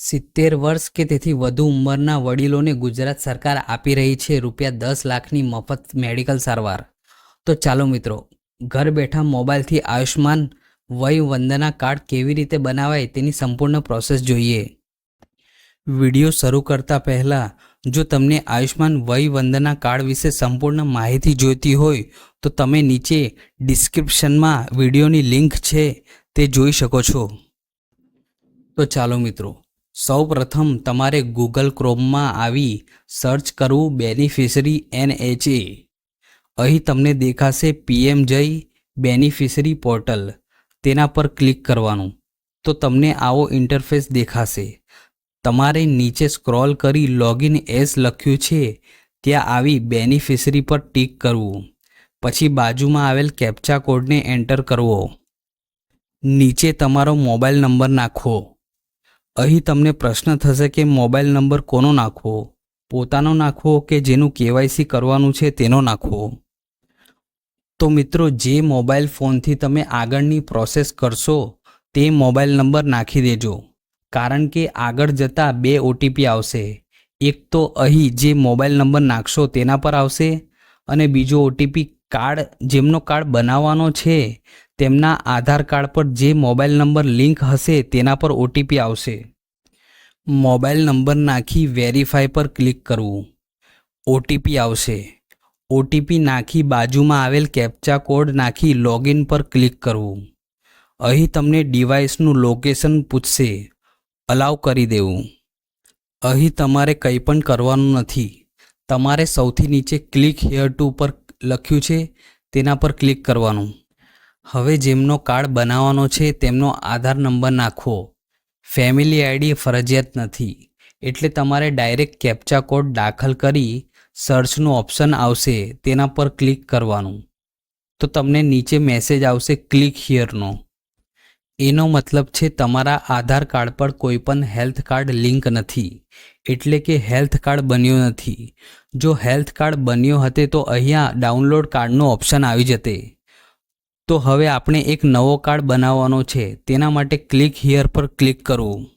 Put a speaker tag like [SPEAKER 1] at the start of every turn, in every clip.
[SPEAKER 1] સિત્તેર વર્ષ કે તેથી વધુ ઉંમરના વડીલોને ગુજરાત સરકાર આપી રહી છે રૂપિયા દસ લાખની મફત મેડિકલ સારવાર. તો ચાલો મિત્રો, ઘર બેઠા મોબાઈલથી આયુષ્માન વય વંદના કાર્ડ કેવી રીતે બનાવાય તેની સંપૂર્ણ પ્રોસેસ જોઈએ. વીડિયો શરૂ કરતા પહેલાં, જો તમને આયુષ્માન વય વંદના કાર્ડ વિશે સંપૂર્ણ માહિતી જોઈતી હોય, તો તમે નીચે ડિસ્ક્રિપ્શનમાં વિડીયોની લિંક છે તે જોઈ શકો છો. તો ચાલો મિત્રો સૌ પ્રથમ તમારે ગૂગલ ક્રોમમાં આવી સર્ચ કરવું બેનિફિશરી એન એચ એ અહીં તમને દેખાશે પીએમ જય બેનિફિશરી પોર્ટલ તેના પર ક્લિક કરવાનું. તો તમને આવો ઇન્ટરફેસ દેખાશે. તમારે નીચે સ્ક્રોલ કરી લોગિન એસ લખ્યું છે, ત્યાં આવી બેનિફિશરી પર ટીક કરવું. પછી બાજુમાં આવેલ કેપ્ચા કોડને એન્ટર કરવો. નીચે તમારો મોબાઈલ નંબર નાખવો અહીં તમને પ્રશ્ન થશે કે મોબાઈલ નંબર કોનો નાખવો? પોતાનો નાખવો કે જેનું કેવાયસી કરવાનું છે તેનો નાખવો? તો મિત્રો, જે મોબાઈલ ફોનથી તમે આગળની પ્રોસેસ કરશો, તે મોબાઈલ નંબર નાખી દેજો. કારણ કે આગળ જતાં બે ઓટીપી આવશે. એક તો અહીં જે મોબાઈલ નંબર નાખશો તેના પર આવશે અને બીજો ઓટીપી કાર્ડ, જેમનો કાર્ડ બનાવવાનો છે તેમના આધાર કાર્ડ પર જે મોબાઈલ નંબર લિંક હશે તેના પર ઓટીપી આવશે. મોબાઈલ નંબર નાખી વેરીફાઈ પર ક્લિક કરવું. ઓટીપી આવશે. ઓટીપી નાખી બાજુમાં આવેલ કેપ્ચા કોડ નાખી લોગિન પર ક્લિક કરવું. અહીં તમને ડિવાઇસનું લોકેશન પૂછશે. અલાઉ કરી દેવું. અહીં તમારે કંઈ પણ કરવાનું નથી. તમારે સૌથી નીચે ક્લિક હિયર ટુ પર લખ્યું છે, તેના પર ક્લિક કરવાનું. હવે જેમનો કાર્ડ બનાવવાનો છે, તેમનો આધાર નંબર નાખવો ફેમિલી આઈડી ફરજિયાત નથી. એટલે તમારે ડાયરેક્ટ કેપ્ચા કોડ દાખલ કરી સર્ચનું ઓપ્શન આવશે, તેના પર ક્લિક કરવાનું. તો તમને નીચે મેસેજ આવશે, ક્લિક હિયરનો. એનો મતલબ છે, તમારા આધાર કાર્ડ પર કોઈપણ હેલ્થ કાર્ડ લિંક નથી. એટલે કે હેલ્થ કાર્ડ બન્યો નથી. જો હેલ્થ કાર્ડ બન્યો હતે તો અહીંયા ડાઉનલોડ કાર્ડનો ઓપ્શન આવી જતે. તો હવે આપણે એક નવો કાર્ડ બનાવવાનો છે. તેના માટે ક્લિક હિયર પર ક્લિક કરવું.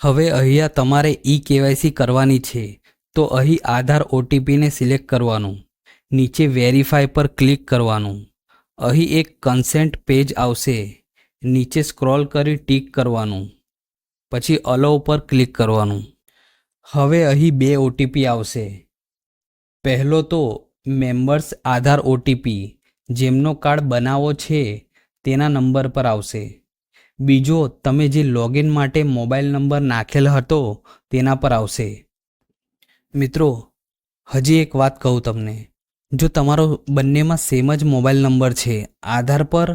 [SPEAKER 1] હવે અહીંયા તમારે ઈ કેવાયસી કરવાની છે. તો અહીં આધાર ઓટીપીને સિલેક્ટ કરવાનું. નીચે વેરીફાઈ પર ક્લિક કરવાનું. અહીં એક કન્સેન્ટ પેજ આવશે. નીચે સ્ક્રોલ કરી ટીક કરવાનું. પછી અલો પર ક્લિક કરવાનું. હવે અહીં બે ઓટીપી આવશે. પહેલો તો મેમ્બર્સ આધાર ઓટીપી. જેમનો કાર્ડ બનાવો છે, તેના નંબર પર આવશે. બીજો, તમે જે લોગિન માટે મોબાઈલ નંબર નાખેલ હતો, તેના પર આવશે. મિત્રો, હજી એક વાત કહું તમને. જો તમારો બંનેમાં સેમ જ મોબાઈલ નંબર છે, આધાર પર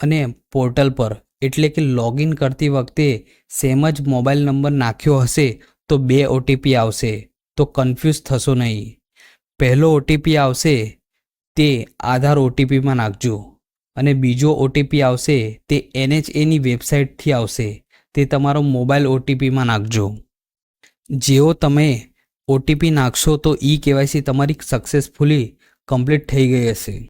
[SPEAKER 1] અને પોર્ટલ પર, એટલે કે લોગિન કરતી વખતે સેમ જ મોબાઈલ નંબર નાખ્યો હશે, તો બે ઓટીપી આવશે. તો કન્ફ્યુઝ થશો નહીં. પહેલો ઓટીપી આવશે તે આધાર ઓટીપીમાં નાખજો અને બીજો ઓટીપી આવશે તે એનએચએની વેબસાઇટથી આવશે. તે તમારો મોબાઈલ ઓટીપીમાં નાખજો. જેવો તમે ઓટીપી નાખશો તો ઈ કેવાયસી તમારી સક્સેસફુલી કમ્પ્લીટ થઈ ગઈ હશે.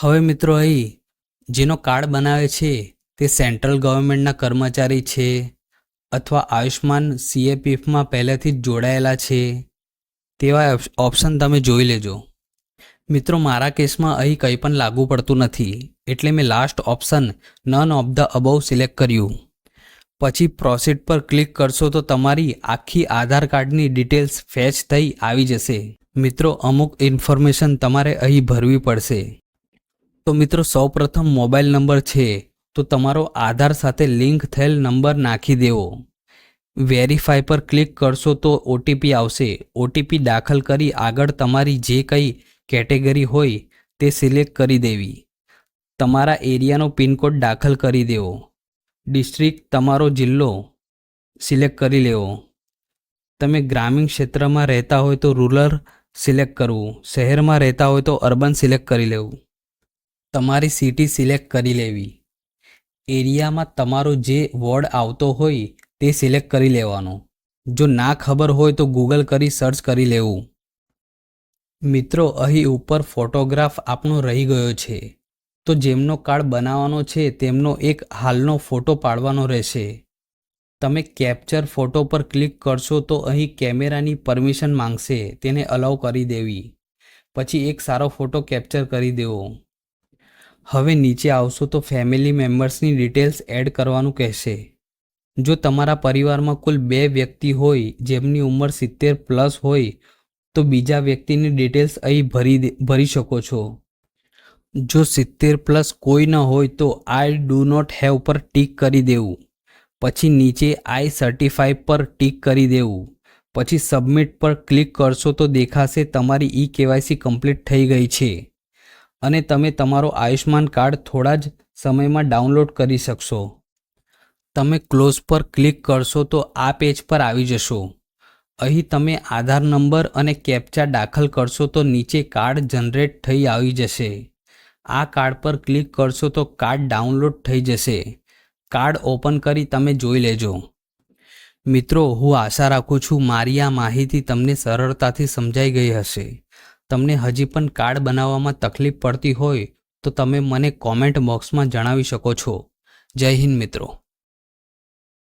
[SPEAKER 1] હવે મિત્રો અહીં જેનો કાર્ડ બનાવે છે તે સેન્ટ્રલ ગવર્મેન્ટના કર્મચારી છે અથવા આયુષ્માન સીએપીએફમાં પહેલેથી જ જોડાયેલા છે. તેવા ઓપ્શન તમે જોઈ લેજો. મિત્રો, મારા કેસમાં અહીં કંઈ પણ લાગુ પડતું નથી, એટલે મેં last option none of the above select કર્યું. પછી પ્રોસીડ પર ક્લિક કરશો તો તમારી આખી આધાર કાર્ડની ડિટેલ્સ ફેચ થઈ આવી જશે. મિત્રો, અમુક ઇન્ફોર્મેશન તમારે અહીં ભરવી પડશે. તો મિત્રો, સૌપ્રથમ મોબાઈલ નંબર છે, તો તમારો આધાર સાથે લિંક થયેલ નંબર નાખી દેવો. વેરીફાઈ પર ક્લિક કરશો તો ઓટીપી આવશે. ઓટીપી દાખલ કરી આગળ તમારી જે કંઈ કેટેગરી હોય તે સિલેક્ટ કરી દેવી. તમારા એરિયાનો પિનકોડ દાખલ કરી દેવો. ડિસ્ટ્રિક્ટ તમારો જિલ્લો સિલેક્ટ કરી લેવો. તમે ગ્રામીણ ક્ષેત્રમાં રહેતા હોય તો રૂરલ સિલેક્ટ કરવું. શહેરમાં રહેતા હોય તો અર્બન સિલેક્ટ કરી લેવું. તમારી સિટી સિલેક્ટ કરી લેવી. એરિયામાં તમારો જે વોર્ડ આવતો હોય તે સિલેક્ટ કરી લેવાનો. જો ના ખબર હોય તો ગૂગલ કરી સર્ચ કરી લેવું. મિત્રો, અહીં ઉપર ફોટોગ્રાફ આપનો રહી ગયો છે. તો જેમનો કાર્ડ બનાવવાનો છે, તેમનો એક હાલનો ફોટો પાડવાનો રહેશે. તમે કેપ્ચર ફોટો પર ક્લિક કરશો તો અહીં કેમેરાની પરમિશન માંગશે, તેને અલાઉ કરી દેવી. પછી એક સારો ફોટો કેપ્ચર કરી દેવો. હવે નીચે આવશો તો ફેમિલી મેમ્બર્સની ડિટેલ્સ એડ કરવાનું કહેશે. જો તમારા પરિવારમાં કુલ બે વ્યક્તિ હોય, જેમની ઉંમર સિત્તેર પ્લસ હોય તો બીજા વ્યક્તિની ડિટેલ્સ અહીં ભરી ભરી શકો છો. જો સિત્તેર પ્લસ કોઈ ન હોય તો આઈ ડુ નોટ હેવ પર ટીક કરી દેવું. પછી નીચે આઈ સર્ટિફાઈ પર ટીક કરી દેવું. પછી સબમિટ પર ક્લિક કરશો તો દેખાશે તમારી ઈ કેવાયસી કમ્પ્લીટ થઈ ગઈ છે. અને તમે તમારો આયુષ્માન કાર્ડ થોડા જ સમયમાં ડાઉનલોડ કરી શકશો. તમે ક્લોઝ પર ક્લિક કરશો તો આ પેજ પર આવી જશો. અહીં તમે આધાર નંબર અને કેપ્ચા દાખલ કરશો તો નીચે કાર્ડ જનરેટ થઈ આવી જશે. આ કાર્ડ પર ક્લિક કરશો તો કાર્ડ ડાઉનલોડ થઈ જશે. કાર્ડ ઓપન કરી તમે જોઈ લેજો. મિત્રો, હું આશા રાખું છું મારી આ માહિતી તમને સરળતાથી સમજાઈ ગઈ હશે. તમને હજી પણ કાર્ડ બનાવવામાં તકલીફ પડતી હોય તો તમે મને કોમેન્ટ બોક્સમાં જણાવી શકો છો. જય હિન્દ મિત્રો.